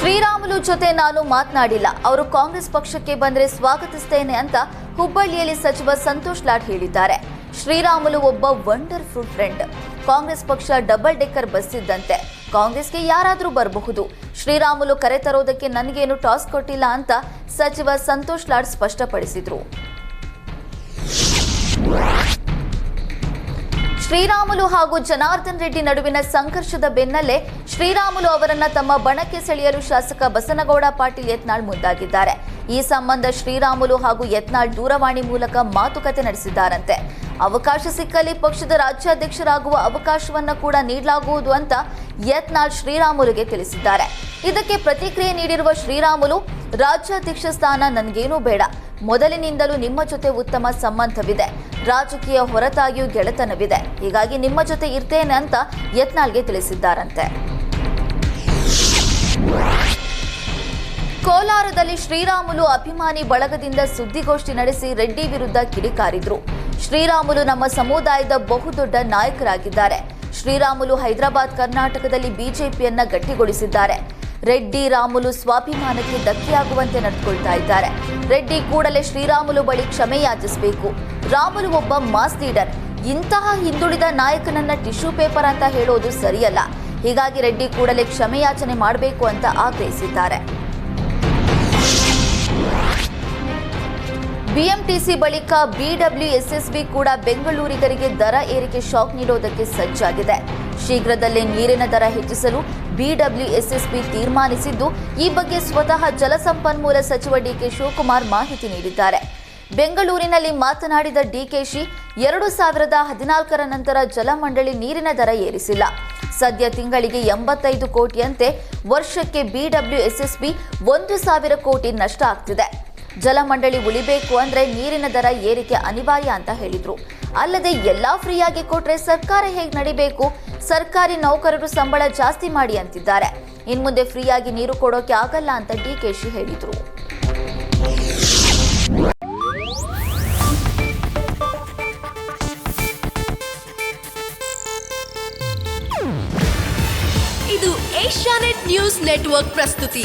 ಶ್ರೀರಾಮುಲು ಜೊತೆ ನಾನು ಮಾತನಾಡಿಲ್ಲ. ಅವರು ಕಾಂಗ್ರೆಸ್ ಪಕ್ಷಕ್ಕೆ ಬಂದರೆ ಸ್ವಾಗತಿಸ್ತೇನೆ ಅಂತ ಹುಬ್ಬಳ್ಳಿಯಲ್ಲಿ ಸಚಿವ ಸಂತೋಷ್ ಲಾಡ್ ಹೇಳಿದ್ದಾರೆ. ಶ್ರೀರಾಮುಲು ಒಬ್ಬ ವಂಡರ್ಫುಲ್ ಫ್ರೆಂಡ್. ಕಾಂಗ್ರೆಸ್ ಪಕ್ಷ ಡಬಲ್ ಡೆಕ್ಕರ್ ಬಸ್ ಇದ್ದಂತೆ. ಕಾಂಗ್ರೆಸ್ಗೆ ಯಾರಾದರೂ ಬರಬಹುದು. ಶ್ರೀರಾಮುಲು ಕರೆ ತರೋದಕ್ಕೆ ನನಗೇನು ಟಾಸ್ ಕೊಟ್ಟಿಲ್ಲ ಅಂತ ಸಚಿವ ಸಂತೋಷ್ ಲಾಡ್ ಸ್ಪಷ್ಟಪಡಿಸಿದ್ರು. ಶ್ರೀರಾಮುಲು ಹಾಗೂ ಜನಾರ್ದನ್ ರೆಡ್ಡಿ ನಡುವಿನ ಸಂಘರ್ಷದ ಬೆನ್ನಲ್ಲೇ ಶ್ರೀರಾಮುಲು ಅವರನ್ನ ತಮ್ಮ ಬಣಕ್ಕೆ ಸೆಳೆಯಲು ಶಾಸಕ ಬಸನಗೌಡ ಪಾಟೀಲ್ ಯತ್ನಾಳ್ ಮುಂದಾಗಿದ್ದಾರೆ. ಈ ಸಂಬಂಧ ಶ್ರೀರಾಮುಲು ಹಾಗೂ ಯತ್ನಾಳ್ ದೂರವಾಣಿ ಮೂಲಕ ಮಾತುಕತೆ ನಡೆಸಿದ್ದಾರಂತೆ. ಅವಕಾಶ ಸಿಕ್ಕಲ್ಲಿ ಪಕ್ಷದ ರಾಜ್ಯಾಧ್ಯಕ್ಷರಾಗುವ ಅವಕಾಶವನ್ನ ಕೂಡ ನೀಡಲಾಗುವುದು ಅಂತ ಯತ್ನಾಳ್ ಶ್ರೀರಾಮುಲುಗೆ ತಿಳಿಸಿದ್ದಾರೆ. ಇದಕ್ಕೆ ಪ್ರತಿಕ್ರಿಯೆ ನೀಡಿರುವ ಶ್ರೀರಾಮುಲು, ರಾಜ್ಯಾಧ್ಯಕ್ಷ ಸ್ಥಾನ ನನಗೇನೂ ಬೇಡ. ಮೊದಲಿನಿಂದಲೂ ನಿಮ್ಮ ಜೊತೆ ಉತ್ತಮ ಸಂಬಂಧವಿದೆ. ರಾಜಕೀಯ ಹೊರತಾಗಿಯೂ ಗೆಳೆತನವಿದೆ. ಹೀಗಾಗಿ ನಿಮ್ಮ ಜೊತೆ ಇರ್ತೇನೆ ಅಂತ ಯತ್ನಾಳ್ಗೆ ತಿಳಿಸಿದ್ದಾರಂತೆ. ಕೋಲಾರದಲ್ಲಿ ಶ್ರೀರಾಮುಲು ಅಭಿಮಾನಿ ಬಳಗದಿಂದ ಸುದ್ದಿಗೋಷ್ಠಿ ನಡೆಸಿ ರೆಡ್ಡಿ ವಿರುದ್ಧ ಕಿಡಿಕಾರಿದ್ರು. ಶ್ರೀರಾಮುಲು ನಮ್ಮ ಸಮುದಾಯದ ಬಹುದೊಡ್ಡ ನಾಯಕರಾಗಿದ್ದಾರೆ. ಶ್ರೀರಾಮುಲು ಹೈದರಾಬಾದ್ ಕರ್ನಾಟಕದಲ್ಲಿ ಬಿಜೆಪಿಯನ್ನ ಗಟ್ಟಿಗೊಳಿಸಿದ್ದಾರೆ. ರೆಡ್ಡಿ ರಾಮುಲು ಸ್ವಾಭಿಮಾನಕ್ಕೆ ಧಕ್ಕೆಯಾಗುವಂತೆ ನಡೆದುಕೊಳ್ತಾ ಇದ್ದಾರೆ. ರೆಡ್ಡಿ ಕೂಡಲೇ ಶ್ರೀರಾಮುಲು ಬಳಿ ಕ್ಷಮೆ ಯಾಚಿಸಬೇಕು. ರಾಮುಲು ಒಬ್ಬ ಮಾಸ್ ಲೀಡರ್. ಇಂತಹ ಹಿಂದುಳಿದ ನಾಯಕನನ್ನ ಟಿಶ್ಯೂ ಪೇಪರ್ ಅಂತ ಹೇಳೋದು ಸರಿಯಲ್ಲ. ಹೀಗಾಗಿ ರೆಡ್ಡಿ ಕೂಡಲೇ ಕ್ಷಮೆಯಾಚನೆ ಮಾಡಬೇಕು ಅಂತ ಆಗ್ರಹಿಸಿದ್ದಾರೆ. ಬಿಎಂಟಿಸಿ ಬಳಿಕ ಬಿಡಬ್ಲ್ಯೂಎಸ್ಎಸ್ಬಿ ಕೂಡ ಬೆಂಗಳೂರಿಗರಿಗೆ ದರ ಏರಿಕೆ ಶಾಕ್ ನೀಡೋದಕ್ಕೆ ಸಜ್ಜಾಗಿದೆ. ಶೀಘ್ರದಲ್ಲೇ ನೀರಿನ ದರ ಹೆಚ್ಚಿಸಲು ಬಿಡಬ್ಲ್ಯೂಎಸ್ಎಸ್ಪಿ ತೀರ್ಮಾನಿಸಿದ್ದು, ಈ ಬಗ್ಗೆ ಸ್ವತಃ ಜಲಸಂಪನ್ಮೂಲ ಸಚಿವ ಡಿಕೆ ಶಿವಕುಮಾರ್ ಮಾಹಿತಿ ನೀಡಿದ್ದಾರೆ. ಬೆಂಗಳೂರಿನಲ್ಲಿ ಮಾತನಾಡಿದ ಡಿಕೆಶಿ ಎರಡು ಸಾವಿರದ ಹದಿನಾಲ್ಕರ ನಂತರ ಜಲಮಂಡಳಿ ನೀರಿನ ದರ ಏರಿಸಿಲ್ಲ. ಸದ್ಯ ತಿಂಗಳಿಗೆ ಎಂಬತ್ತೈದು ಕೋಟಿಯಂತೆ ವರ್ಷಕ್ಕೆ ಬಿಡಬ್ಲ್ಯೂಎಸ್ಎಸ್ಪಿ ಒಂದು ಸಾವಿರ ಕೋಟಿ ನಷ್ಟ ಆಗ್ತಿದೆ. ಜಲಮಂಡಳಿ ಉಳಿಬೇಕು ಅಂದ್ರೆ ನೀರಿನ ದರ ಏರಿಕೆ ಅನಿವಾರ್ಯ ಅಂತ ಹೇಳಿದ್ರು. ಅಲ್ಲದೆ ಎಲ್ಲಾ ಫ್ರೀಯಾಗಿ ಕೊಟ್ರೆ ಸರ್ಕಾರ ಹೇಗೆ ನಡಿಬೇಕು? ಸರ್ಕಾರಿ ನೌಕರರು ಸಂಬಳ ಜಾಸ್ತಿ ಮಾಡಿ ಅಂತಿದ್ದಾರೆ. ಇನ್ಮುಂದೆ ಫ್ರೀಯಾಗಿ ನೀರು ಕೊಡೋಕೆ ಆಗಲ್ಲ ಅಂತ ಡಿಕೆಶಿ ಹೇಳಿದ್ರು. ಇದು ಏಷ್ಯಾನೆಟ್ ನ್ಯೂಸ್ ನೆಟ್ವರ್ಕ್ ಪ್ರಸ್ತುತಿ.